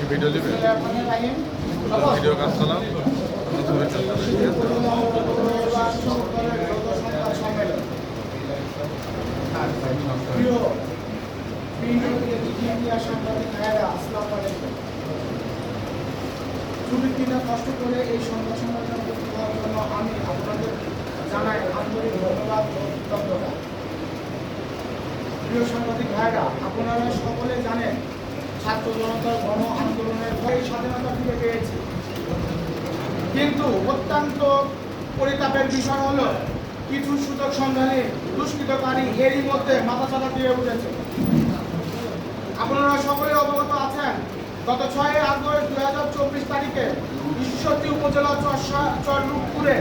কি ভিডিও দিবে? ভিডিও কাজ। ছুটির দিনে কষ্ট করে এই সংবাদ সম্মেলনে হওয়ার জন্য আমি আপনাদের জানাই আন্তরিক ধন্যবাদ ও কৃতজ্ঞতা। প্রিয় সাংবাদিক ভাইরা, আপনারা সকলে জানেন ছাত্র জনতার গণ আন্দোলনের ফলে স্বাধীনতা ফিরে পেয়েছি। কিন্তু অত্যন্ত পরিতাপের বিষয় হলো, কিছু সুযোগ সন্ধানী দুষ্কৃতকারী এরই মধ্যে মাথাচাড়া দিয়ে উঠেছে। আপনারা সকলে অবগত আছেন, গত ছয় আগস্ট দুই হাজার চব্বিশ তারিখে ঈশ্বরদী উপজেলা চররূপপুরে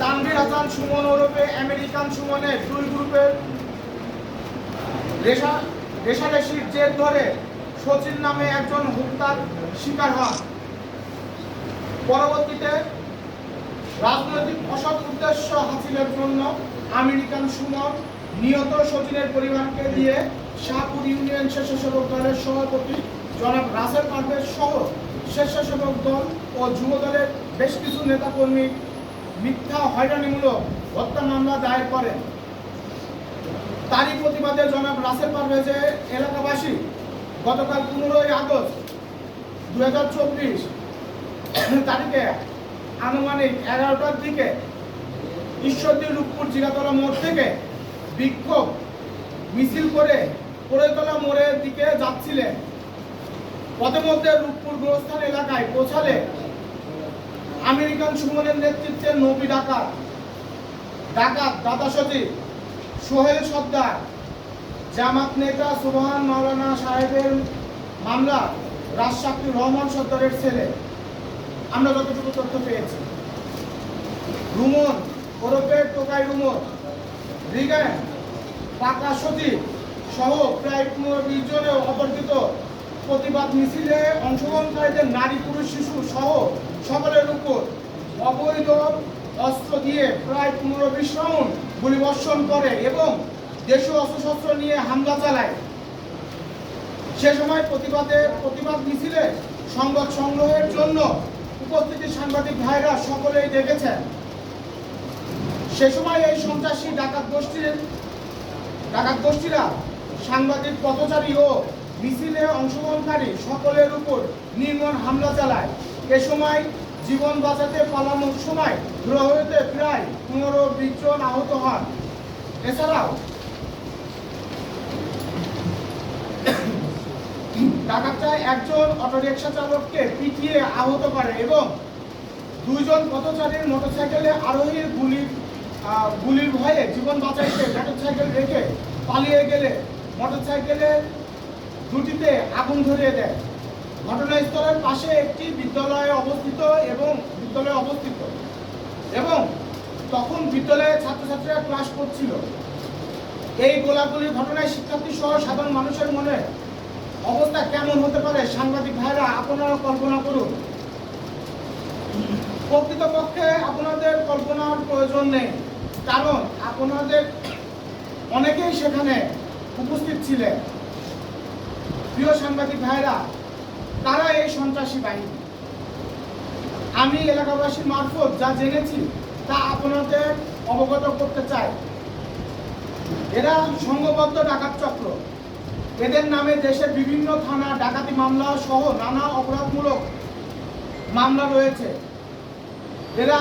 তানভীর হাসান সুমন ওরফে আমেরিকান সুমনের দুই গ্রুপের রেশা রেশারেশির জের ধরে সচিন নামে একজন হত্যার শিকার হন। পরবর্তীতে রাজনৈতিক অসৎ উদ্দেশ্য হাসিলের জন্য আমেরিকান সুমন নিহত সচিনের পরিবারকে দিয়ে শাহপুর ইউনিয়ন স্বেচ্ছাসেবক দলের সভাপতি জনাব রাসেল পারভেজ সহ স্বেচ্ছাসেবক দল ও যুব দলের বেশ কিছু নেতাকর্মী মিথ্যা হয়রানিমূলক হত্যা মামলা দায়ের করেন। তারই প্রতিবাদে জনাব রাসেল পারভেজের এলাকাবাসী গতকাল পনেরোই আগস্ট দু হাজার চব্বিশ তারিখে আনুমানিক এগারোটার দিকে ঈশ্বরদী রূপপুর জিরাতলা মোড় থেকে বিক্ষোভ মিছিল করে কোরেতলা মোড়ের দিকে যাচ্ছিলেন। পথে মধ্যে রূপপুর গোরস্থান এলাকায় পৌঁছালে আমেরিকান সুমনের নেতৃত্বে নবী ডাকাত ডাকাত দাদা সচিব সোহেল সর্দার জামাত নেতা সুবহান মাওলানা সাহেবের মামলা রাজশাকী রহমান সর্দারের ছেলে। আমরা যতটুকু তথ্য পেয়েছি। রুমন, ওরফে টোকাই রুমন, রিগান, পাকা সচিব সহ প্রায় পনেরো বিশ জনের অপরিচিত প্রতিবাদ মিছিলে অংশগ্রহণকারীদের নারী, পুরুষ, শিশু সহ সকলের উপর অবৈধ অস্ত্র দিয়ে প্রায় পনেরো বিশ রাউন্ড গুলিবর্ষণ করে এবং দেশীয় অস্ত্রশস্ত্র নিয়ে হামলা চালায়। সে সময় প্রতিবাদে প্রতিবাদ মিছিলে সংবাদ সংগ্রহের জন্য উপস্থিতি সাংবাদিক ভাইরা সকলেই দেখেছেন সে সময় এই সন্ত্রাসী ডাকাত গোষ্ঠীর ডাকাত গোষ্ঠীরা সাংবাদিক, পথচারী ও মিছিলে অংশগ্রহণকারী সকলের উপর নির্মম হামলা চালায়। এ সময় জীবন বাঁচাতে পালানোর সময় গ্রহতে প্রায় পনেরো বিশ আহত হন। এছাড়াও ডাকাতরা একজন অটোরিকশা চালককে পিটিয়ে আহত করে এবং দুইজন পথচারীর মোটরসাইকেলে আরোহীর গুলির গুলির ভয়ে জীবন বাঁচাইতে মোটরসাইকেল রেখে পালিয়ে গেলে মোটরসাইকেলের দুটিতে আগুন ধরিয়ে দেয়। ঘটনাস্থলের পাশে একটি বিদ্যালয়ে অবস্থিত এবং বিদ্যালয়ে অবস্থিত। এবং তখন বিদ্যালয়ে ছাত্রছাত্রীরা ক্লাস করছিল। এই গোলাগুলির ঘটনায় শিক্ষার্থী সহ সাধারণ মানুষের মনে অবস্থা কেমন হতে পারে? সাংবাদিক ভাইরা আপনারা কল্পনা করুন। প্রকৃতপক্ষে আপনাদের কল্পনার প্রয়োজন নেই, কারণ আপনাদের অনেকেই সেখানে উপস্থিত ছিলেন। প্রিয় সাংবাদিক ভাইরা, তারা এই সন্ত্রাসী বাহিনী। আমি এলাকাবাসীর মারফত যা জেনেছি, তা আপনাদের অবগত করতে চাই। এরা সংঘবদ্ধ ডাকাত চক্র। এদের নামে দেশের বিভিন্ন থানা ডাকাতি মামলা সহ নানা অপরাধমূলক মামলা রয়েছে। এরা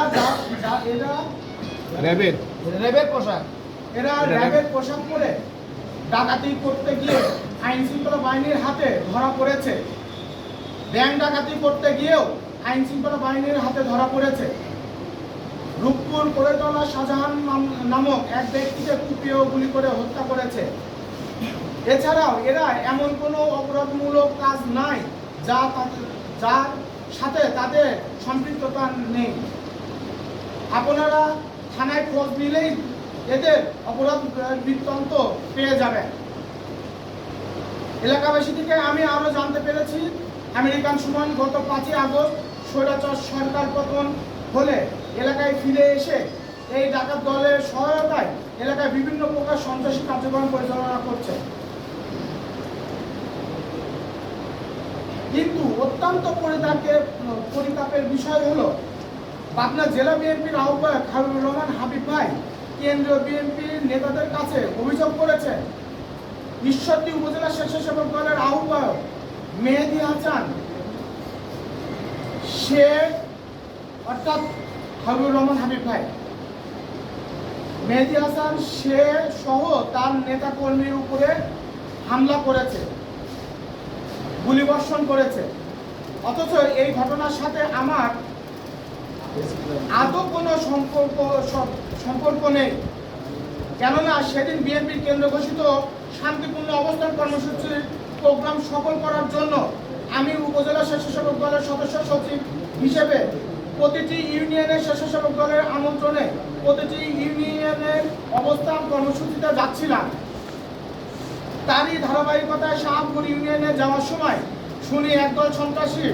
এরা র্যাবের? র্যাবের পোশাক। এরা র্যাবের পোশাক পরে ডাকাতি করতে গিয়ে আইন শৃঙ্খলা বাহিনীর হাতে ধরা পড়েছে। ব্যাংক ডাকাতি করতে গিয়েও আইন শৃঙ্খলা বাহিনীর হাতে ধরা পড়েছে। রূপপুর কোরেতলা শাহজাহান নাম- নামক এক ব্যক্তিকে কুপিয়ে গুলি করে হত্যা করেছে। এছাড়াও এরা এমন কোনো অপরাধমূলক কাজ নাই, যা যার সাথে তাদের সম্পৃক্ততা নেই। আপনারা থানায় খোঁজ নিলেই এদের অপরাধ বৃত্তান্ত পেয়ে যাবেন। এলাকাবাসী থেকে আমি আরও জানতে পেরেছি, আমেরিকান সুমান গত পাঁচই আগস্ট স্বৈরাচার সরকার পতন হলে এলাকায় ফিরে এসে এই ডাকাত দলের সহায়তায় এলাকায় বিভিন্ন প্রকার সন্ত্রাসী কার্যক্রম পরিচালনা করছে। কিন্তু অত্যন্ত পরিতাপের পরিতাপের বিষয় হলো, পাবনা জেলা বিএনপির আহ্বায়ক হাবিবুর রহমান হাবিব ভাই কেন্দ্রীয় বিএনপির নেতাদের কাছে অভিযোগ করেছে ঈশ্বরদী উপজেলা স্বেচ্ছাসেবক দলের আহ্বায়ক মেহেদি হাসান, সে অর্থাৎ হাবিবুর রহমান হাবিব ভাই। মেহেদি হাসান সে সহ তার নেতা কর্মীর উপরে হামলা করেছে। গুলিবর্ষণ করেছে। অথচ এই ঘটনার সাথে আমার আদৌ কোনো সম্পর্ক সম্পর্ক নেই। কেননা সেদিন বিএনপির কেন্দ্র ঘোষিত শান্তিপূর্ণ অবস্থান কর্মসূচির প্রোগ্রাম সফল করার জন্য আমি উপজেলা স্বেচ্ছাসেবক দলের সদস্য সচিব হিসেবে প্রতিটি ইউনিয়নের স্বেচ্ছাসেবক দলের আমন্ত্রণে প্রতিটি ইউনিয়নের অবস্থান কর্মসূচিতে যাচ্ছিলাম। তারই ধারাবাহিকতায় শাহপুর ইউনিয়নে যাওয়ার সময় শুনি একদল সন্ত্রাসী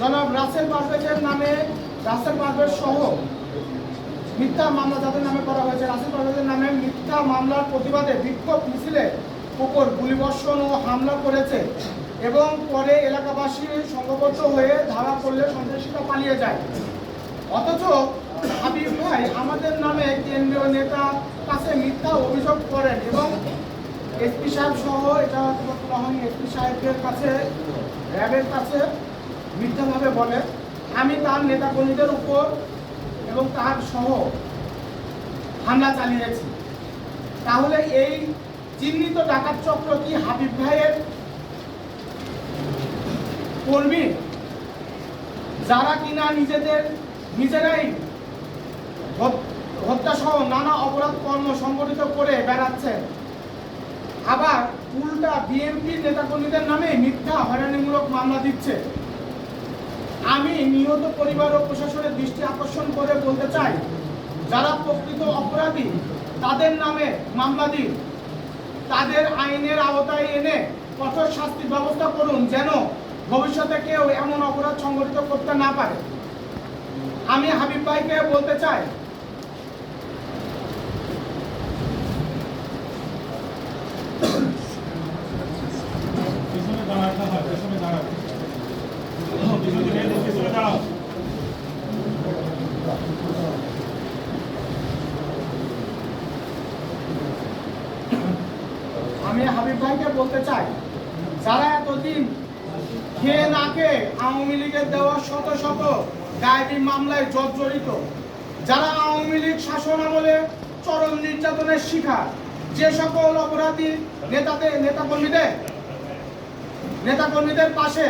জনাব রাসেল পারভেজের নামে, রাসেল পারভেজ সহ মিথ্যা মামলা যাদের নামে করা হয়েছে, রাসেল পারভেজের নামে মিথ্যা মামলার প্রতিবাদে বিক্ষোভ মিছিলে উপর গুলিবর্ষণ ও হামলা করেছে এবং পরে এলাকাবাসী সংঘবদ্ধ হয়ে ধারা করলে সন্ত্রাসীরা পালিয়ে যায়। অথচ হাবিব ভাই আমাদের নামে কেন্দ্রীয় নেতা কাছে মিথ্যা অভিযোগ করেন এবং এসপি সাহেব সহ এটা তোলা হয়নি এসপি সাহেবের কাছে, র্যাবের কাছে মিথ্যাভাবে বলে। আমি তার নেতাকর্মীদের উপর এবং তার সহ হামলা চালিয়েছি। তাহলে এই চিহ্নিত ডাকাত চক্র কি হাবিব ভাইয়ের কর্মী? যারা কিনা নিজেদের, নিজেরাই হত্যা সহ নানা অপরাধ কর্ম সংগঠিত করে বেড়াচ্ছেন। আবার উল্টা বিএনপির নেতাকর্মীদের নামে মিথ্যা, হয়রানিমূলক মামলা দিচ্ছে। আমি নিহত পরিবার ও প্রশাসনের দৃষ্টি আকর্ষণ করে বলতে চাই, যারা প্রকৃত অপরাধী, তাদের নামে মামলা দিন। তাদের আইনের আওতায় এনে কঠোর শাস্তির ব্যবস্থা করুন, যেন ভবিষ্যতে কেউ এমন অপরাধ সংগঠিত করতে না পারে। আমি হাবিব ভাইকে বলতে চাই আমি হাবিব ভাইকে বলতে চাই, যারা এতদিন খেয়ে না খেয়ে আওয়ামী লীগের দেওয়া শত শত ডায়েরি মামলায় জর্জরিত, যারা আওয়ামী লীগ শাসন আমলে চরম নির্যাতনের শিকার, যে সকল অপরাধী নেতাদের নেতাকর্মীদের নেতাকর্মীদের পাশে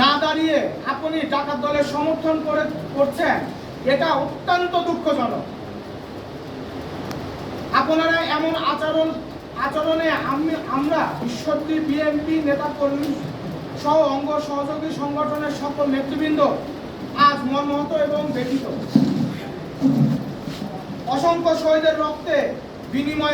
না দাঁড়িয়ে আপনি ডাকাত দলের সমর্থন করে করছেন, এটা অত্যন্ত দুঃখজনক। আপনারা এমন আচরণ, আচরণে আমি, আমরা ঈশ্বরদী বিএনপি নেতা কর্মী সহ অঙ্গ সহযোগী সংগঠনের সকল নেতৃবৃন্দ আজ মর্মহত এবং ব্যথিত। অসংখ্য শহীদের রক্তে বিনিময়ে